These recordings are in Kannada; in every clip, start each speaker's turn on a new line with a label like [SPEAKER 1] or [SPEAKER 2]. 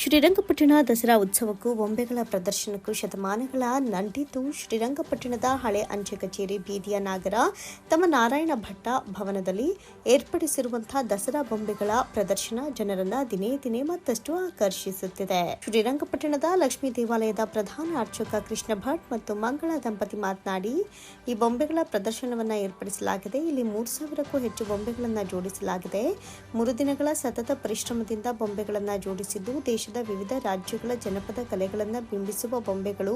[SPEAKER 1] ಶ್ರೀರಂಗಪಟ್ಟಣ ದಸರಾ ಉತ್ಸವಕ್ಕೂ ಬೊಂಬೆಗಳ ಪ್ರದರ್ಶನಕ್ಕೂ ಶತಮಾನಗಳ ನಂಟಿದ್ದು ಶ್ರೀರಂಗಪಟ್ಟಣದ ಹಳೆ ಅಂಚೆ ಕಚೇರಿ ಬೀದಿಯ ನಾಗರ ತಮ್ಮ ನಾರಾಯಣ ಭಟ್ಟ ಭವನದಲ್ಲಿ ಏರ್ಪಡಿಸಿರುವಂತಹ ದಸರಾ ಬೊಂಬೆಗಳ ಪ್ರದರ್ಶನ ಜನರನ್ನ ದಿನೇ ದಿನೇ ಮತ್ತಷ್ಟು ಆಕರ್ಷಿಸುತ್ತಿದೆ. ಶ್ರೀರಂಗಪಟ್ಟಣದ ಲಕ್ಷ್ಮೀ ದೇವಾಲಯದ ಪ್ರಧಾನ ಅರ್ಚಕ ಕೃಷ್ಣ ಭಟ್ ಮತ್ತು ಮಂಗಳ ದಂಪತಿ ಮಾತನಾಡಿ, ಈ ಬೊಂಬೆಗಳ ಪ್ರದರ್ಶನವನ್ನ ಏರ್ಪಡಿಸಲಾಗಿದೆ. ಇಲ್ಲಿ ಮೂರು ಸಾವಿರಕ್ಕೂ ಹೆಚ್ಚು ಬೊಂಬೆಗಳನ್ನು ಜೋಡಿಸಲಾಗಿದೆ. ಮೂರು ದಿನಗಳ ಸತತ ಪರಿಶ್ರಮದಿಂದ ಬೊಂಬೆಗಳನ್ನು ಜೋಡಿಸಿದ್ದು ದೇಶದ ವಿವಿಧ ರಾಜ್ಯಗಳ ಜನಪದ ಕಲೆಗಳನ್ನು ಬಿಂಬಿಸುವ ಬೊಂಬೆಗಳು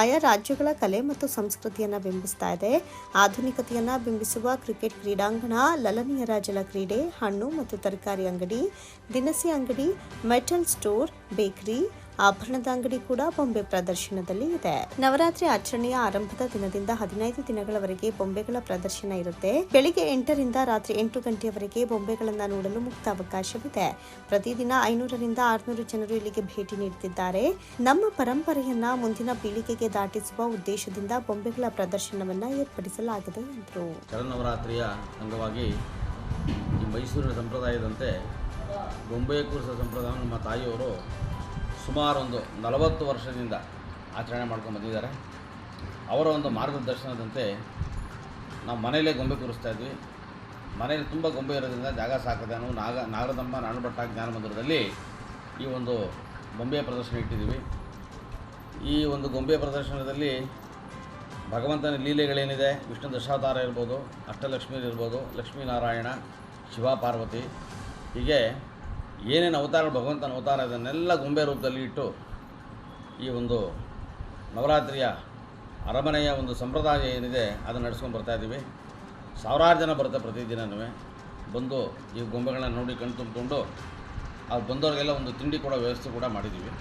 [SPEAKER 1] ಆಯಾ ರಾಜ್ಯಗಳ ಕಲೆ ಮತ್ತು ಸಂಸ್ಕೃತಿಯನ್ನು ಬಿಂಬಿಸ್ತಾ ಇದೆ. ಆಧುನಿಕತೆಯನ್ನು ಬಿಂಬಿಸುವ ಕ್ರಿಕೆಟ್ ಕ್ರೀಡಾಂಗಣ, ಲಲನೀಯ ಜಲ ಕ್ರೀಡೆ, ಹಣ್ಣು ಮತ್ತು ತರಕಾರಿ ಅಂಗಡಿ, ದಿನಸಿ ಅಂಗಡಿ, ಮೆಟಲ್ ಸ್ಟೋರ್, ಬೇಕರಿ ಆಭರಣದ ಅಂಗಡಿ ಕೂಡ ಬೊಂಬೆ ಪ್ರದರ್ಶನದಲ್ಲಿ ಇದೆ. ನವರಾತ್ರಿ ಆಚರಣೆಯ ಆರಂಭದ ದಿನದಿಂದ ಹದಿನೈದು ದಿನಗಳವರೆಗೆ ಬೊಂಬೆಗಳ ಪ್ರದರ್ಶನ ಇರುತ್ತೆ. ಬೆಳಿಗ್ಗೆ ಎಂಟರಿಂದ ರಾತ್ರಿ ಎಂಟು ಗಂಟೆಯವರೆಗೆ ಬೊಂಬೆಗಳನ್ನ ನೋಡಲು ಮುಕ್ತ ಅವಕಾಶವಿದೆ. ಪ್ರತಿದಿನ ಐನೂರರಿಂದ ಆರುನೂರು ಜನರು ಇಲ್ಲಿಗೆ ಭೇಟಿ ನೀಡುತ್ತಿದ್ದಾರೆ. ನಮ್ಮ ಪರಂಪರೆಯನ್ನ ಮುಂದಿನ ಪೀಳಿಗೆಗೆ ದಾಟಿಸುವ ಉದ್ದೇಶದಿಂದ ಬೊಂಬೆಗಳ ಪ್ರದರ್ಶನವನ್ನ ಏರ್ಪಡಿಸಲಾಗಿದೆ ಎಂದರು.
[SPEAKER 2] ಶರನ್ನವರಾತ್ರಿಯ ಅಂಗವಾಗಿ ಈ ಮೈಸೂರಿನ ಸಂಪ್ರದಾಯದಂತೆ ಬೊಂಬೆ ಕೂರಿಸುವ ಸಂಪ್ರದಾಯ ನಮ್ಮ ತಾಯಿಯವರು ಸುಮಾರು ಒಂದು ನಲವತ್ತು ವರ್ಷದಿಂದ ಆಚರಣೆ ಮಾಡ್ಕೊಂಡು ಬಂದಿದ್ದಾರೆ. ಅವರ ಒಂದು ಮಾರ್ಗದರ್ಶನದಂತೆ ನಾವು ಮನೆಯಲ್ಲೇ ಗೊಂಬೆ ಕೂರಿಸ್ತಾ ಇದ್ವಿ. ಮನೆಯಲ್ಲಿ ತುಂಬ ಗೊಂಬೆ ಇರೋದ್ರಿಂದ ಜಾಗ ಸಾಕದೆ ನಾವು ನಾಗ, ನಾಗರದಮ್ಮ ನಾಣಭಟ್ಟ ಜ್ಞಾನ ಮಂದಿರದಲ್ಲಿ ಈ ಒಂದು ಗೊಂಬೆಯ ಪ್ರದರ್ಶನ ಇಟ್ಟಿದ್ದೀವಿ. ಈ ಒಂದು ಗೊಂಬೆ ಪ್ರದರ್ಶನದಲ್ಲಿ ಭಗವಂತನ ಲೀಲೆಗಳೇನಿದೆ, ವಿಷ್ಣು ದಶಾವತಾರ ಇರ್ಬೋದು ಅಷ್ಟಲಕ್ಷ್ಮಿ ಇರ್ಬೋದು, ಲಕ್ಷ್ಮೀನಾರಾಯಣ ಶಿವ ಪಾರ್ವತಿ ಹೀಗೆ ಏನೇನು ಅವತಾರಗಳು, ಭಗವಂತನ ಅವತಾರ ಅದನ್ನೆಲ್ಲ ಗೊಂಬೆ ರೂಪದಲ್ಲಿ ಇಟ್ಟು ಈ ಒಂದು ನವರಾತ್ರಿಯ ಅರಮನೆಯ ಒಂದು ಸಂಪ್ರದಾಯ ಏನಿದೆ, ಅದನ್ನು ನಡೆಸ್ಕೊಂಡು ಬರ್ತಾ ಇದ್ದೀವಿ ಸಾವಿರಾರು ಜನ ಬರುತ್ತೆ ಪ್ರತಿದಿನವೂ ಬಂದು ಈ ಗೊಂಬೆಗಳನ್ನ ನೋಡಿ ಕಣ್ ತುಂಬಿಕೊಂಡು ಅವ್ರು ಬಂದವರಿಗೆಲ್ಲ ಒಂದು ತಿಂಡಿ ಕೊಡೋ ವ್ಯವಸ್ಥೆ ಕೂಡ ಮಾಡಿದ್ದೀವಿ